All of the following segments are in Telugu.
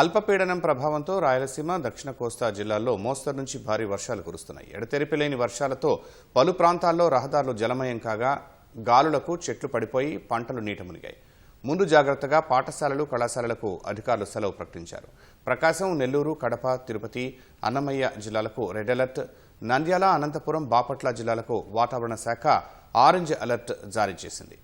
అల్పపీడనం ప్రభావంతో రాయలసీమ దక్షిణ కోస్తా జిల్లాల్లో మోస్తరు నుంచి భారీ వర్షాలు కురుస్తున్నాయి. ఎడతెరిపి లేని వర్షాలతో పలు ప్రాంతాల్లో రహదారులు జలమయం కాగా గాలులకు చెట్లు పడిపోయి పంటలు నీట మునిగాయి. ముందు జాగ్రత్తగా పాఠశాలలు కళాశాలలకు అధికారులు సెలవు ప్రకటించారు. ప్రకాశం నెల్లూరు కడప తిరుపతి అన్నమయ్య జిల్లాలకు రెడ్ అలర్ట్. నంద్యాల అనంతపురం బాపట్ల జిల్లాలకు వాతావరణ శాఖ ఆరెంజ్ అలర్ట్ జారీ చేసింది.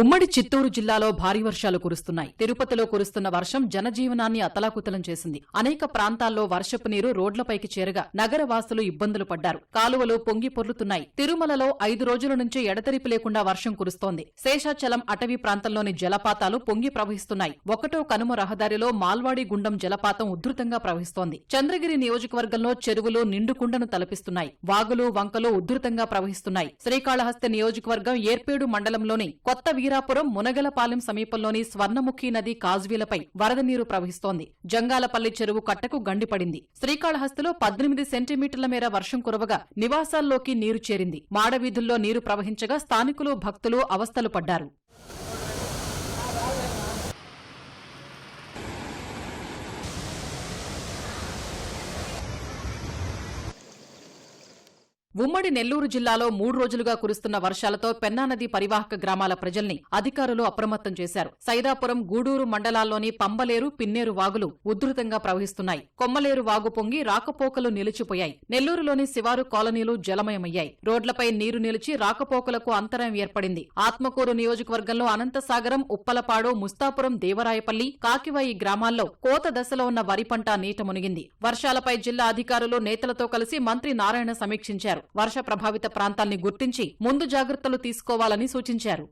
ఉమ్మడి చిత్తూరు జిల్లాలో భారీ వర్షాలు కురుస్తున్నాయి. తిరుపతిలో కురుస్తున్న వర్షం జనజీవనాన్ని అతలాకుతలం చేసింది. అనేక ప్రాంతాల్లో వర్షపు నీరు రోడ్లపైకి చేరగా నగరవాసులు ఇబ్బందులు పడ్డారు. కాలువలు పొంగి పొర్లుతున్నాయి. తిరుమలలో ఐదు రోజుల నుంచి ఎడతెరిపి లేకుండా వర్షం కురుస్తోంది. శేషాచలం అటవీ ప్రాంతంలోని జలపాతాలు పొంగి ప్రవహిస్తున్నాయి. ఒకటో కనుమ రహదారిలో మాల్వాడి గుండం జలపాతం ఉధృతంగా ప్రవహిస్తోంది. చంద్రగిరి నియోజకవర్గంలో చెరువులు నిండుకుండను తలపిస్తున్నాయి. వాగులు వంకలు ఉధృతంగా ప్రవహిస్తున్నాయి. శ్రీకాళహస్తి నియోజకవర్గం ఏర్పేడు మండలంలోని కొత్త వీరాపురం మునగలపాలెం సమీపంలోని స్వర్ణముఖి నది కాజ్వీలపై వరద నీరు ప్రవహిస్తోంది. జంగాలపల్లి చెరువు కట్టకు గండిపడింది. శ్రీకాళహస్తిలో పద్దెనిమిది సెంటీమీటర్ల మేర వర్షం కురవగా నివాసాల్లోకి నీరు చేరింది. మాడవీధుల్లో నీరు ప్రవహించగా స్థానికులు భక్తులు అవస్థలు పడ్డారు. ఉమ్మడి నెల్లూరు జిల్లాలో మూడు రోజులుగా కురుస్తున్న వర్షాలతో పెన్నానది పరివాహక గ్రామాల ప్రజల్ని అధికారులు అప్రమత్తం చేశారు. సైదాపురం గూడూరు మండలాల్లోని పంబలేరు పిన్నేరు వాగులు ఉధృతంగా ప్రవహిస్తున్నాయి. కొమ్మలేరు వాగు పొంగి రాకపోకలు నిలిచిపోయాయి. నెల్లూరులోని శివారు కాలనీలు జలమయమయ్యాయి. రోడ్లపై నీరు నిలిచి రాకపోకలకు అంతరాయం ఏర్పడింది. ఆత్మకూరు నియోజకవర్గంలో అనంతసాగరం ఉప్పలపాడు ముస్తాపురం దేవరాయపల్లి కాకివాయి గ్రామాల్లో కోత దశలో ఉన్న వరి పంట నీట మునిగింది. వర్షాలపై జిల్లా అధికారులు నేతలతో కలిసి మంత్రి నారాయణ సమీక్షించారు. వర్ష ప్రభావిత ప్రాంతాల్ని గుర్తించి ముందు జాగ్రత్తలు తీసుకోవాలని సూచించారు.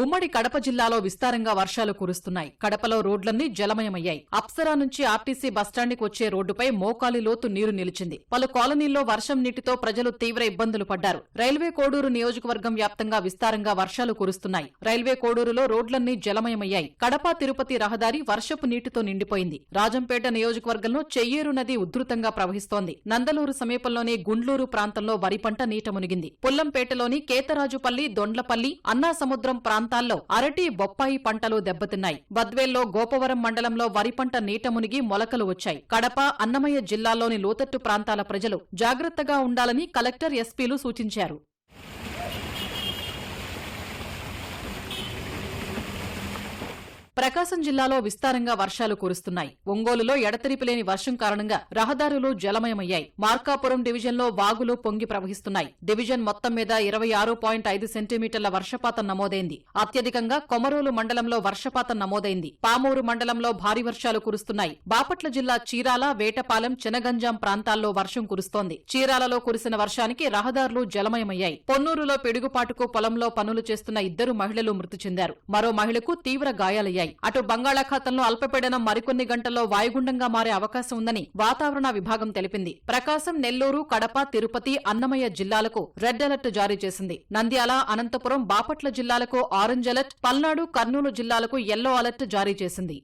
ఉమ్మడి కడప జిల్లాలో విస్తారంగా వర్షాలు కురుస్తున్నాయి. కడపలో రోడ్లన్నీ జలమయమయ్యాయి. అప్సరా నుంచి ఆర్టీసీ బస్టాండ్కి వచ్చే రోడ్డుపై మోకాలి లోతు నీరు నిలిచింది. పలు కాలనీల్లో వర్షం నీటితో ప్రజలు తీవ్ర ఇబ్బందులు పడ్డారు. రైల్వే కోడూరు నియోజకవర్గం వ్యాప్తంగా విస్తారంగా వర్షాలు కురుస్తున్నాయి. రైల్వే కోడూరులో రోడ్లన్నీ జలమయమయ్యాయి. కడప తిరుపతి రహదారి వర్షపు నీటితో నిండిపోయింది. రాజంపేట నియోజకవర్గంలో చెయ్యేరు నది ఉధృతంగా ప్రవహిస్తోంది. నందలూరు సమీపంలోని గుండ్లూరు ప్రాంతంలో వరి పంట నీట మునిగింది. పుల్లంపేటలోని కేతరాజుపల్లి దొండ్లపల్లి అన్నాసముద్రం ప్రాంతాల్లో అరటి బొప్పాయి పంటలు దెబ్బతిన్నాయి. బద్వేల్లో గోపవరం మండలంలో వరి పంట నీట మునిగి మొలకలు వచ్చాయి. కడప అన్నమయ్య జిల్లాల్లోని లోతట్టు ప్రాంతాల ప్రజలు జాగ్రత్తగా ఉండాలని కలెక్టర్ ఎస్పీలు సూచించారు. ప్రకాశం జిల్లాలో విస్తారంగా వర్షాలు కురుస్తున్నాయి. ఒంగోలులో ఎడతెరిపి లేని వర్షం కారణంగా రహదారులు జలమయమయ్యాయి. మార్కాపురం డివిజన్లో వాగులు పొంగి ప్రవహిస్తున్నాయి. డివిజన్ మొత్తం మీద ఇరవై ఆరు పాయింట్ ఐదు సెంటీమీటర్ల వర్షపాతం నమోదైంది. అత్యధికంగా కొమరూలు మండలంలో వర్షపాతం నమోదైంది. పామూరు మండలంలో భారీ వర్షాలు కురుస్తున్నాయి. బాపట్ల జిల్లా చీరాల వేటపాలెం చినగంజాం ప్రాంతాల్లో వర్షం కురుస్తోంది. చీరాలలో కురిసిన వర్షానికి రహదారులు జలమయమయ్యాయి. పొన్నూరులో పిడుగుపాటుకు పొలంలో పనులు చేస్తున్న ఇద్దరు మహిళలు మృతి చెందారు. మరో మహిళకు తీవ్ర గాయాలయ్యాయి. అటు బంగాళాఖాతంలో అల్పపీడనం మరికొన్ని గంటల్లో వాయుగుండంగా మారే అవకాశం ఉందని వాతావరణ విభాగం తెలిపింది. ప్రకాశం నెల్లూరు కడప తిరుపతి అన్నమయ్య జిల్లాలకు రెడ్ అలర్ట్ జారీ చేసింది. నంద్యాల అనంతపురం బాపట్ల జిల్లాలకు ఆరెంజ్ అలర్ట్ పల్నాడు కర్నూలు జిల్లాలకు ఎల్లో అలర్ట్ జారీ చేసింది.